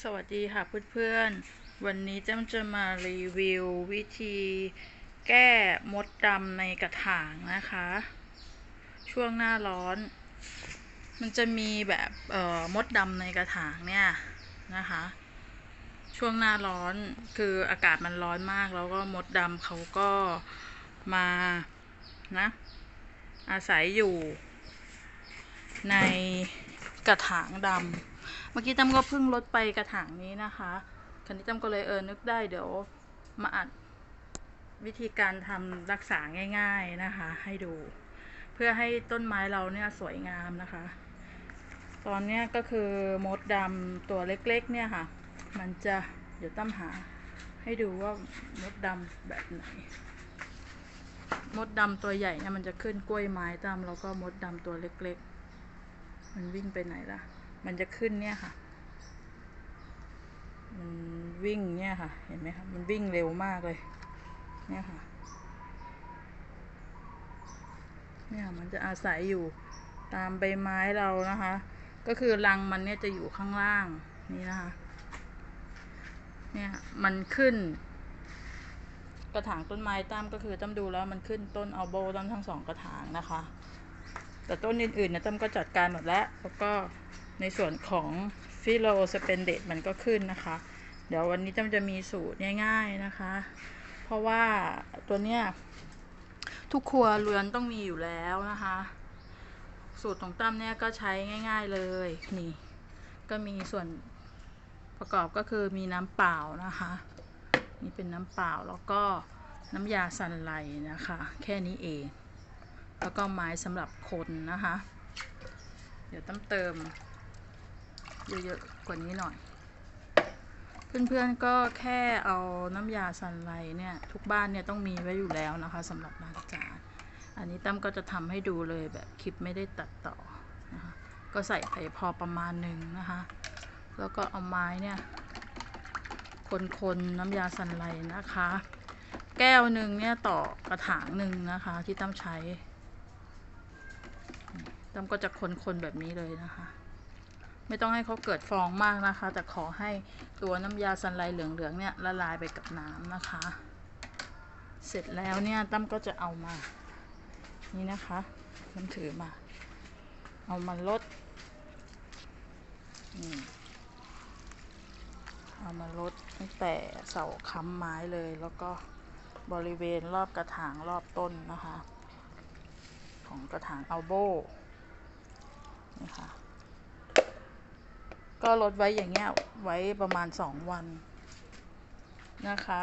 สวัสดีค่ะเพื่อนๆ วันนี้จ้จะมารีวิววิธีแก้มดดำในกระถางนะคะ ช่วงหน้าร้อน มันจะมีแบบเอ่อมดดำในกระถางเนี่ยนะคะ ช่วงหน้าร้อนคืออากาศมันร้อนมากแล้วก็มดดำเขาก็มานะอาศัยอยู่ในกระถางดำ มื่อกี้ตั้มก็เพิ่งลดไปกระถางนี้นะคะคันนี้ตั้มก็เลยเออนึกได้เดี๋ยวมาอัดวิธีการทำรักษาง่าย ๆนะคะ ให้ดู เพื่อให้ต้นไม้เราเนี่ยสวยงามนะคะ ตอนเนี้ยก็คือมดดำตัวเล็กๆ เนี่ยค่ะ มันจะเดี๋ยวตั้มหา ให้ดูว่ามดดำแบบไหน มดดำตัวใหญ่เนี่ยมันจะขึ้นกล้วยไม้ตามแล้วก็มดดำตัวเล็ก ๆ มันวิ่งไปไหนล่ะ มันจะขึ้นเนี่ยค่ะ มันวิ่งเนี่ยค่ะ เห็นไหมคะ มันวิ่งเร็วมากเลย เนี่ยค่ะ เนี่ยมันจะอาศัยอยู่ตามใบไม้เรานะคะ ก็คือรังมันเนี่ยจะอยู่ข้างล่างนี่นะคะ เนี่ยมันขึ้น กระถางต้นไม้ตั้มก็คือตั้มดูแล้วมันขึ้นต้นเอัลโบตั้มทั้งสองกระถางนะคะ แต่ต้นอื่นๆเนี่ยตั้มก็จัดการหมดแล้วแล้วก็ ในส่วนของฟิโลสเปนเดตมันก็ขึ้นนะคะ เดี๋ยววันนี้ตั้มจะมีสูตรง่ายๆนะคะ เพราะว่าตัวเนี้ยทุกครัวเรือนต้องมีอยู่แล้วนะคะ สูตรของตั้มเนี่ยก็ใช้ง่าย ๆเลยนี่ ก็มีส่วนประกอบก็คือมีน้ำเปล่านะคะ นี่เป็นน้ำเปล่าแล้วก็น้ำยาสันไลนะคะ แค่นี้เอง แล้วก็ไม้สำหรับคนนะคะ เดี๋ยวต้องเติม เยอะๆกว่านี้หน่อย เพื่อนๆก็แค่เอาน้ำยาสันไลเนี่ยทุกบ้านเนี่ยต้องมีไว้อยู่แล้วนะคะสำหรับล้างจานอันนี้ตั้มก็จะทำให้ดูเลยแบบคลิปไม่ได้ตัดต่อนะคะก็ใส่ไปพอประมาณหนึ่งนะคะ แล้วก็เอาไม้เนี่ยคนๆน้ำยาสันไลนะคะ แก้วหนึ่งเนี่ยต่อกระถางหนึ่งนะคะที่ตั้มใช้ตั้มก็จะคนๆแบบนี้เลยนะคะ ไม่ต้องให้เขาเกิดฟองมากนะคะ แต่ขอให้ตัวน้ำยาสันไลเหลืองๆเนี่ยละลายไปกับน้ำนะคะ เสร็จแล้วเนี่ยตั้มก็จะเอามา นี่นะคะมันถือมา เอามาลดนี่เอามาลดตั้งแต่เสาค้ำไม้เลย แล้วก็บริเวณรอบกระถางรอบต้นนะคะ ของกระถางอัลโบนี่ค่ะ ก็ลดไว้อย่างเงี้ยไว้ประมาณสองวันนะคะ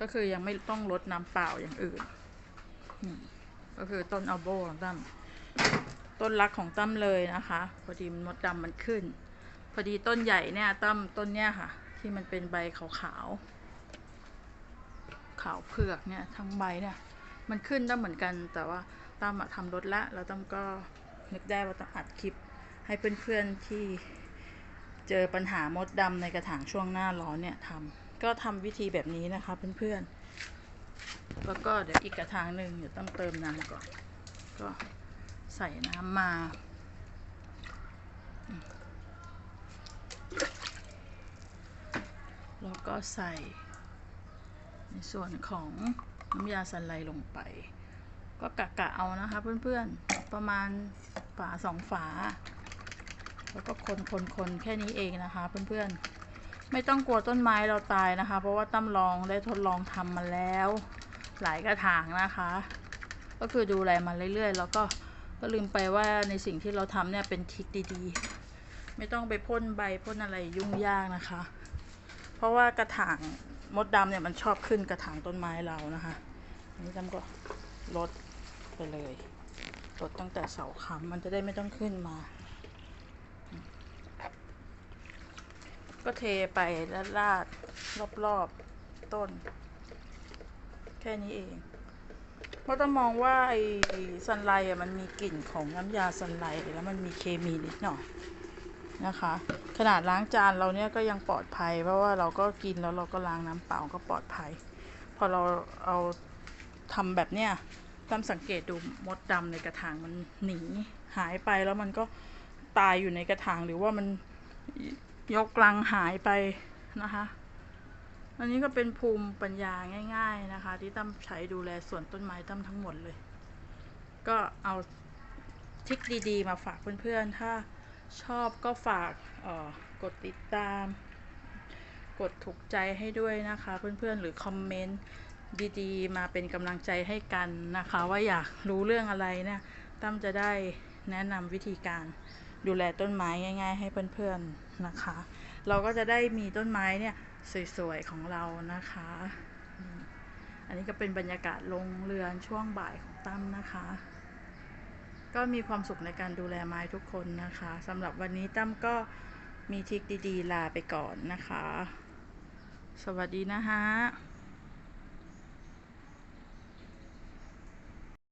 ก็คือยังไม่ต้องลดน้ำเปล่าอย่างอื่น ก็คือต้นอัลโบของตั้มต้นรักของตั้มเลยนะคะ พอดีมดดำมันขึ้น พอดีต้นใหญ่เนี่ยตั้มต้นเนี้ยค่ะ ที่มันเป็นใบขาวขาวๆขาวเผือกเนี่ยทั้งใบเนี่ยมันขึ้นตั้มเหมือนกันแต่ว่าตั้มทำรถละแล้วตั้มก็นึกได้ว่าต้องอัดคลิปให้เพื่อนๆที่ เจอปัญหามดดำในกระถางช่วงหน้าร้อนเนี่ยทำก็ทำวิธีแบบนี้นะคะเพื่อนๆ แล้วก็เดี๋ยวอีกกระถางหนึ่งเดี๋ยวต้องเติมน้ำก่อน ก็ใส่น้ำมา แล้วก็ใส่ ในส่วนของน้ำยาสันไลลงไป ก็กะกะเอานะคะเพื่อนๆ ประมาณฝาสองฝา แล้วก็คนคนคนแค่นี้เองนะคะเพื่อนๆ ไม่ต้องกลัวต้นไม้เราตายนะคะ เพราะว่าตั้มลองได้ทดลองทำมาแล้ว หลายกระถางนะคะ ก็คือดูแลมันเรื่อยๆ แล้วก็ก็ลืมไปว่าในสิ่งที่เราทำเนี่ยเป็นทริคดีๆ ไม่ต้องไปพ่นใบพ่นอะไรยุ่งยากนะคะ เพราะว่ากระถางมดดำเนี่ยมันชอบขึ้นกระถางต้นไม้เรานะคะอันนี้ตั้มก็ลดไปเลยลดตั้งแต่เสาค้ำมันจะได้ไม่ต้องขึ้นมา ก็เทไปแล้วราดรอบๆต้น แค่นี้เอง เพราะต้องมองว่าไอ้ซันไลท์อะมันมีกลิ่นของน้ำยาซันไลแล้วมันมีเคมีนิดหน่อยนะคะ ขนาดล้างจานเราเนี่ยก็ยังปลอดภัย เพราะว่าเราก็กินแล้วเราก็ล้างน้ำเปล่าก็ปลอดภัย พอเราเอาทำแบบเนี้ยตามสังเกตดูมดดำในกระถางมันหนีหายไปแล้วมันก็ตายอยู่ในกระถางหรือว่ามัน ยกลังหายไปนะคะ อันนี้ก็เป็นภูมิปัญญาง่าย ๆนะคะ ที่ตั้มใช้ดูแลสวนต้นไม้ตั้มทั้งหมดเลย ก็เอาทริคดีๆ มาฝากเพื่อนๆ ถ้าชอบก็ฝากออกดติดตาม กดถูกใจให้ด้วยนะคะ เพื่อนๆ หรือคอมเมนต์ดีๆ มาเป็นกำลังใจให้กันนะคะ ว่าอยากรู้เรื่องอะไรเนี่ยตั้มจะได้แนะนำวิธีการ ดูแลต้นไม้ง่าย ๆ ให้เพื่อนๆนะคะ เราก็จะได้มีต้นไม้เนี่ยสวยๆของเรานะคะ อันนี้ก็เป็นบรรยากาศลงเรือนช่วงบ่ายของตั้มนะคะ ก็มีความสุขในการดูแลไม้ทุกคนนะคะสำหรับวันนี้ตั้มก็มีทริคดีๆ ลาไปก่อนนะคะ สวัสดีนะฮะ